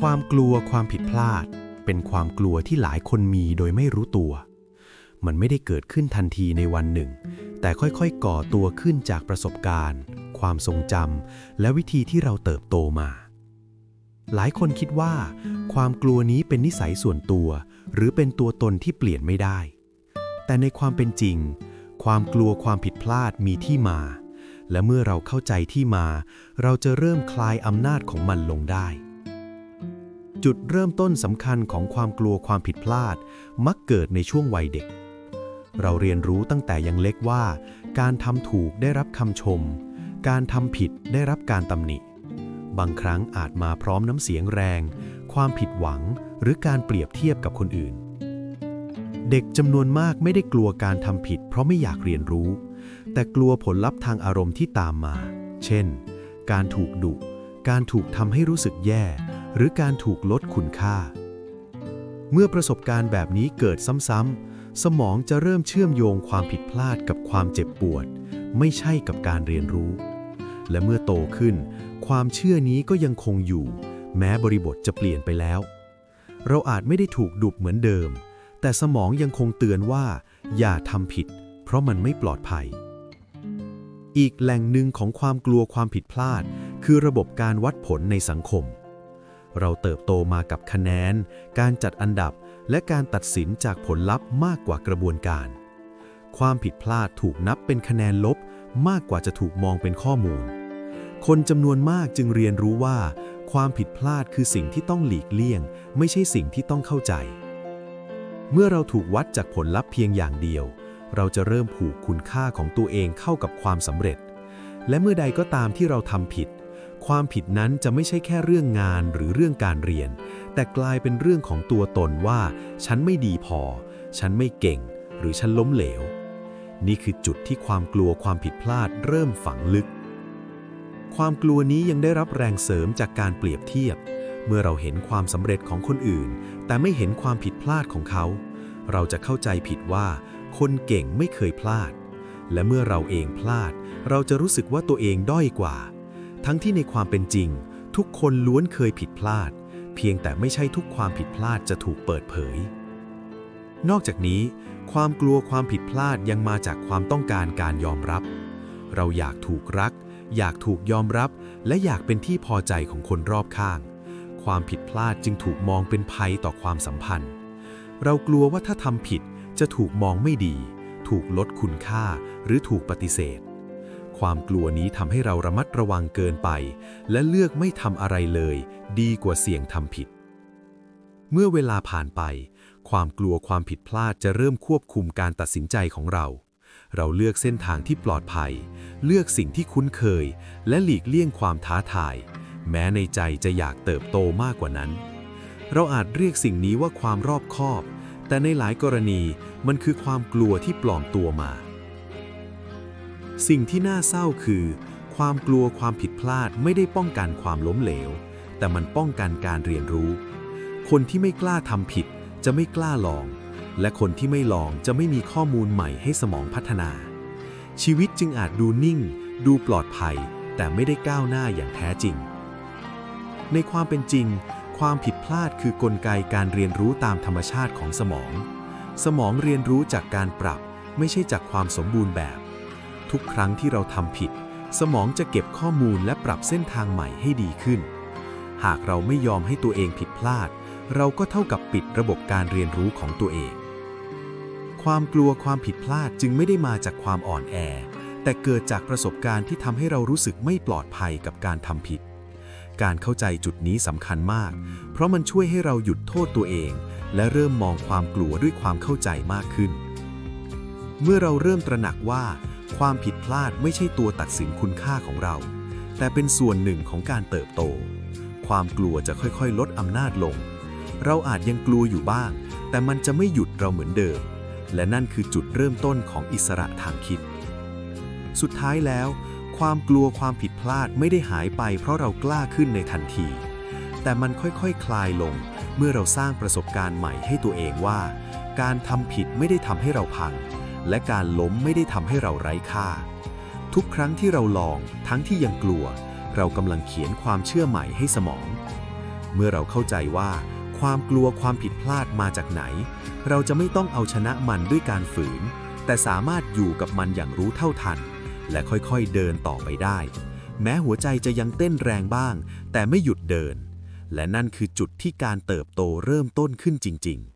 ความกลัวความผิดพลาด เป็นความกลัวที่หลายคนมีโดยไม่รู้ตัว มันไม่ได้เกิดขึ้นทันทีในวันหนึ่ง แต่ค่อยๆ ก่อตัวขึ้นจากประสบการณ์ ความทรงจำและวิธีที่เราเติบโตมา หลายคนคิดว่า ความกลัวนี้เป็นนิสัยส่วนตัว หรือเป็นตัวตนที่เปลี่ยนไม่ได้ แต่ในความเป็นจริง ความกลัวความผิดพลาดมีที่มา และเมื่อเราเข้าใจที่มา เราจะเริ่มคลายอำนาจของมันลงได้ จุดเริ่มต้นสำคัญของความกลัวความผิดพลาด มักเกิดในช่วงวัยเด็ก เราเรียนรู้ตั้งแต่ยังเล็กว่า การทำถูกได้รับคำชม การทำผิดได้รับการตำหนิ บางครั้งอาจมาพร้อมน้ำเสียงแรง ความผิดหวัง หรือการเปรียบเทียบกับคนอื่น เด็กจำนวนมากไม่ได้กลัวการทำผิด เพราะไม่อยากเรียนรู้ แต่กลัวผลลัพธ์ทางอารมณ์ที่ตามมา เช่น การถูกดุ การถูกทำให้รู้สึกแย่ หรือการถูกลดคุณค่า เมื่อประสบการณ์แบบนี้เกิดซ้ำๆ สมองจะเริ่มเชื่อมโยงความผิดพลาดกับความเจ็บปวด ไม่ใช่กับการเรียนรู้ และเมื่อโตขึ้น ความเชื่อนี้ก็ยังคงอยู่ แม้บริบทจะเปลี่ยนไปแล้ว เราอาจไม่ได้ถูกดุบเหมือนเดิม แต่สมองยังคงเตือนว่า อย่าทำผิด เพราะมันไม่ปลอดภัยอีกแหล่งหนึ่งของความกลัวความผิดพลาด คือระบบการวัดผลในสังคม เราเติบโตมากับคะแนน การจัดอันดับ และการตัดสินจากผลลัพธ์มากกว่ากระบวนการ ความผิดพลาดถูกนับเป็นคะแนนลบมากกว่าจะถูกมองเป็นข้อมูล คนจำนวนมากจึงเรียนรู้ว่า ความผิดพลาดคือสิ่งที่ต้องหลีกเลี่ยง ไม่ใช่สิ่งที่ต้องเข้าใจ เมื่อเราถูกวัดจากผลลัพธ์เพียงอย่างเดียว เราจะเริ่มผูกคุณค่าของตัวเองเข้ากับความสำเร็จ และเมื่อใดก็ตามที่เราทำผิด ความผิดนั้นจะไม่ใช่แค่เรื่องงานหรือเรื่องการเรียน แต่กลายเป็นเรื่องของตัวตนว่า ฉันไม่ดีพอ ฉันไม่เก่ง หรือฉันล้มเหลว นี่คือจุดที่ความกลัวความผิดพลาดเริ่มฝังลึก ความกลัวนี้ยังได้รับแรงเสริมจากการเปรียบเทียบ เมื่อเราเห็นความสำเร็จของคนอื่น แต่ไม่เห็นความผิดพลาดของเขา เราจะเข้าใจผิดว่า คนเก่งไม่เคยพลาด และเมื่อเราเองพลาด เราจะรู้สึกว่าตัวเองด้อยกว่า ทั้งที่ในความเป็นจริง ทุกคนล้วนเคยผิดพลาด เพียงแต่ไม่ใช่ทุกความผิดพลาดจะถูกเปิดเผย นอกจากนี้ ความกลัวความผิดพลาดยังมาจากความต้องการการยอมรับ เราอยากถูกรัก อยากถูกยอมรับ และอยากเป็นที่พอใจของคนรอบข้าง ความผิดพลาดจึงถูกมองเป็นภัยต่อความสัมพันธ์ เรากลัวว่าถ้าทำผิดจะถูกมองไม่ดี ถูกลดคุณค่าหรือถูกปฏิเสธ ความกลัวนี้ทำให้เราระมัดระวังเกินไป และเลือกไม่ทำอะไรเลย ดีกว่าเสี่ยงทำผิด เมื่อเวลาผ่านไป ความกลัวความผิดพลาดจะเริ่มควบคุมการตัดสินใจของเรา เราเลือกเส้นทางที่ปลอดภัย เลือกสิ่งที่คุ้นเคย และหลีกเลี่ยงความท้าทาย แม้ในใจจะอยากเติบโตมากกว่านั้น เราอาจเรียกสิ่งนี้ว่าความรอบคอบ แต่ในหลายกรณีมันคือความกลัวที่ปลอมตัวมา สิ่งที่น่าเศร้าคือ ความกลัวความผิดพลาดไม่ได้ป้องกันความล้มเหลว แต่มันป้องกันการเรียนรู้ คนที่ไม่กล้าทำผิดจะไม่กล้าลอง และคนที่ไม่ลองจะไม่มีข้อมูลใหม่ให้สมองพัฒนา ชีวิตจึงอาจดูนิ่ง ดูปลอดภัย แต่ไม่ได้ก้าวหน้าอย่างแท้จริง ในความเป็นจริง ความผิดพลาดคือกลไกการเรียนรู้ตามธรรมชาติของสมอง สมองเรียนรู้จากการปรับ ไม่ใช่จากความสมบูรณ์แบบ ทุกครั้งที่เราทำผิด สมองจะเก็บข้อมูลและปรับเส้นทางใหม่ให้ดีขึ้น หากเราไม่ยอมให้ตัวเองผิดพลาด เราก็เท่ากับปิดระบบการเรียนรู้ของตัวเอง ความกลัวความผิดพลาดจึงไม่ได้มาจากความอ่อนแอ แต่เกิดจากประสบการณ์ที่ทำให้เรารู้สึกไม่ปลอดภัยกับการทำผิด การเข้าใจจุดนี้สำคัญมาก เพราะมันช่วยให้เราหยุดโทษตัวเอง และเริ่มมองความกลัวด้วยความเข้าใจมากขึ้น เมื่อเราเริ่มตระหนักว่า ความผิดพลาดไม่ใช่ตัวตัดสินคุณค่าของเรา แต่เป็นส่วนหนึ่งของการเติบโต ความกลัวจะค่อยๆ ลดอำนาจลง เราอาจยังกลัวอยู่บ้าง แต่มันจะไม่หยุดเราเหมือนเดิม และนั่นคือจุดเริ่มต้นของอิสระทางคิด สุดท้ายแล้ว ความกลัวความผิดพลาดไม่ได้หายไป เพราะเรากล้าขึ้นในทันที แต่มันค่อยๆคคลายลง เมื่อเราสร้างประสบการณ์ใหม่ให้ตัวเองว่า การทำผิดไม่ได้ทำให้เราพัง และการล้มไม่ได้ทำให้เราไร้ค่า ทุกครั้งที่เราลองทั้งที่ยังกลัว เรากำลังเขียนความเชื่อใหม่ให้สมอง เมื่อเราเข้าใจว่า ความกลัวความผิดพลาดมาจากไหน เราจะไม่ต้องเอาชนะมันด้วยการฝืน แต่สามารถอยู่กับมันอย่างรู้เท่าทัน และค่อยๆเดินต่อไปได้ แม้หัวใจจะยังเต้นแรงบ้าง แต่ไม่หยุดเดิน และนั่นคือจุดที่การเติบโตเริ่มต้นขึ้นจริง ๆ